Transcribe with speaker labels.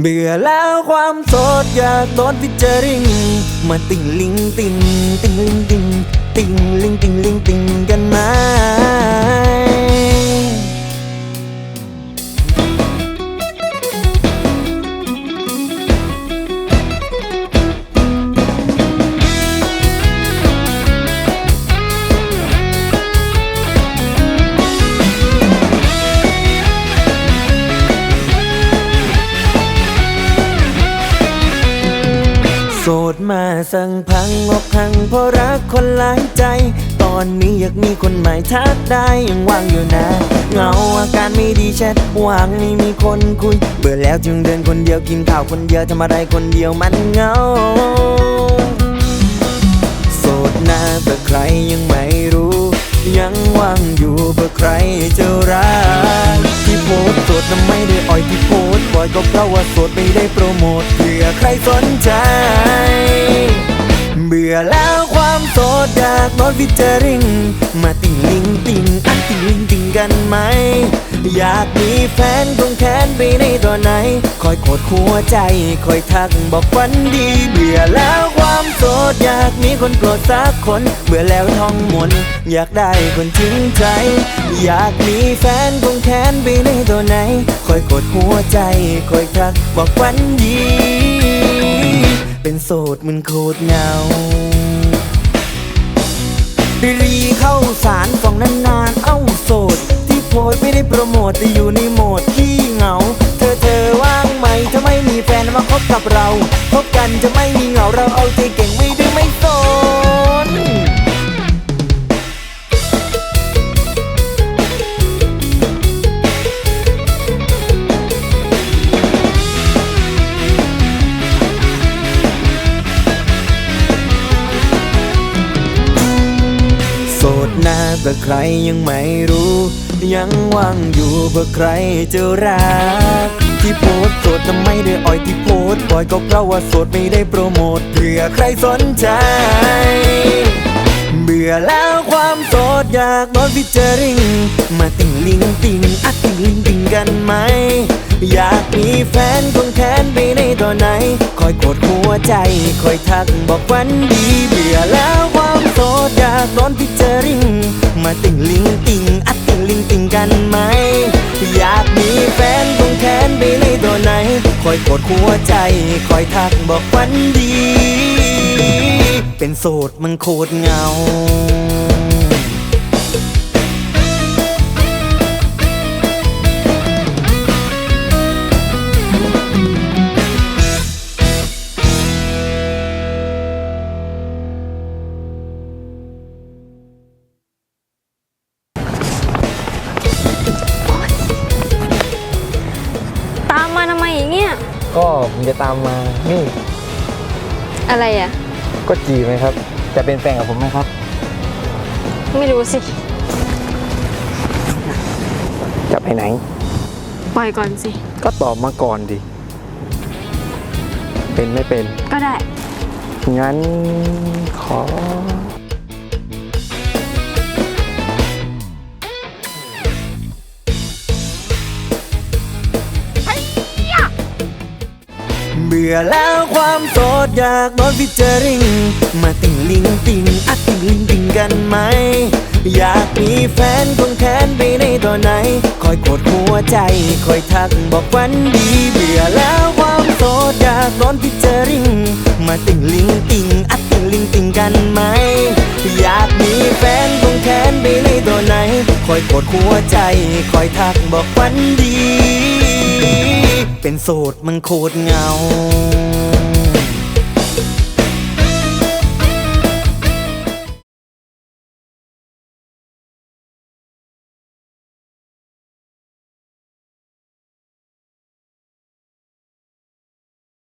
Speaker 1: เบื่อแล้วความโสดอยากโดนฟิเจอริง มาติ่งลิงติ่งติ่งลิงติ่งติ่งลิงติงลิงติ่งกันไหม สดมาสั่งพังอกพังเพราะรักคนหลายใจ ตอนนี้อยากมีคนใหม่ทักได้ยังว่างอยู่นะเหงาอาการไม่ดีแชทว่างไม่มีคนคุย เบื่อแล้วจึงเดินคนเดียวกินข้าวคนเดียวทำอะไรคนเดียวมันเหงาโสดน้าเบื่อใครยังไม่รู้ ยังว่างอยู่เบื่อใครจะรักที่โพสต์โสดนั้นไม่ได้อ่อยที่โพสต์บ่อยก็เพราะว่าโสดไม่ได้โปรโมทเผื่อใครสนใจ ความโสดอยากโดนฟิเจอริงมาติงลิงติงอันติงลิงติงกันไหม อยากมีแฟนคงแค้นไปในตัวไหน คอยโคดหัวใจ คอยทักบอกฝันดีเบื่อแล้วความโสดอยากมีคนโปรดสักคน เบื่อแล้วท่องมน อยากได้คนจริงใจ อยากมีแฟนคงแค้นไปในตัวไหน คอยกดหัวใจ คอยทักบอกฝันดี เป็นโสดมันโคตรเหงา รีเข้าสารฟองนานๆ เอ้าโสด ที่โพสไม่ได้โปรโมทแต่อยู่ในโหมดขี้เหงา เธอเธอว่างไหมถ้าไม่มีแฟนมาคบกับเรา พบกันจะไม่มีเหงาเราเอาใจเก หน้าเบื่ใครยังไม่รู้ ยังว่างอยู่เบื่อใครจะรัก ที่โพสต์โสดนั้นไม่ได้อ่อยที่โพสต์บ่อยก็เพราะว่าโสดไม่ได้โปรโมทเผื่อใครสนใจ เบื่อแล้วความโสดอยากโดนฟิเจอริง มาติงลิงติงอัดติงลิงติงกันไหม อยากมีแฟนคงแค้นไปในตัวไหน คอยกดหัวใจ คอยทักบอกฝันดีเบื่อแล้วความโสดอยากโดนฟิเจอริง มาติ่งลิงติ่งอัดติ่งลิงติ่งกันไหม อยากมีแฟนคงแค้นไปในตัวไหน คอยกดหัวใจ คอยทักบอกฝันดี เป็นโสดมันโคตรเงา
Speaker 2: ก็ผมจะตามมา นี่
Speaker 3: อะไรอะ
Speaker 2: ก็จีบไหมครับ จะเป็นแฟนกับผมไหมครับ
Speaker 3: ไม่รู้สิ
Speaker 2: จะไปไหน
Speaker 3: ปล่อยก่อนสิ
Speaker 2: ก็ตอบมาก่อนดิ เป็นไม่เป็น
Speaker 3: ก็ได้
Speaker 2: งั้นขอ
Speaker 1: บื่อแล้วความโสดอยากโดนฟิจอริง มาติ่งลิงติ่งอัดติ่งลิงติ่งกันไหม อยากมีแฟนคงแค้นไปในตัวไหน คอยกดหัวใจ คอยทักบอกฝันดีเบื่อแล้วความโสดอยากโดนฟิจอริง มาติ่งลิงติ่งอัดติ่งลิงติ่งกันไหม อยากมีแฟนคงแค้นไปในตัวไหน คอยกดหัวใจ คอยทักบอกฝันดี เป็นโสดมันโคตรเงา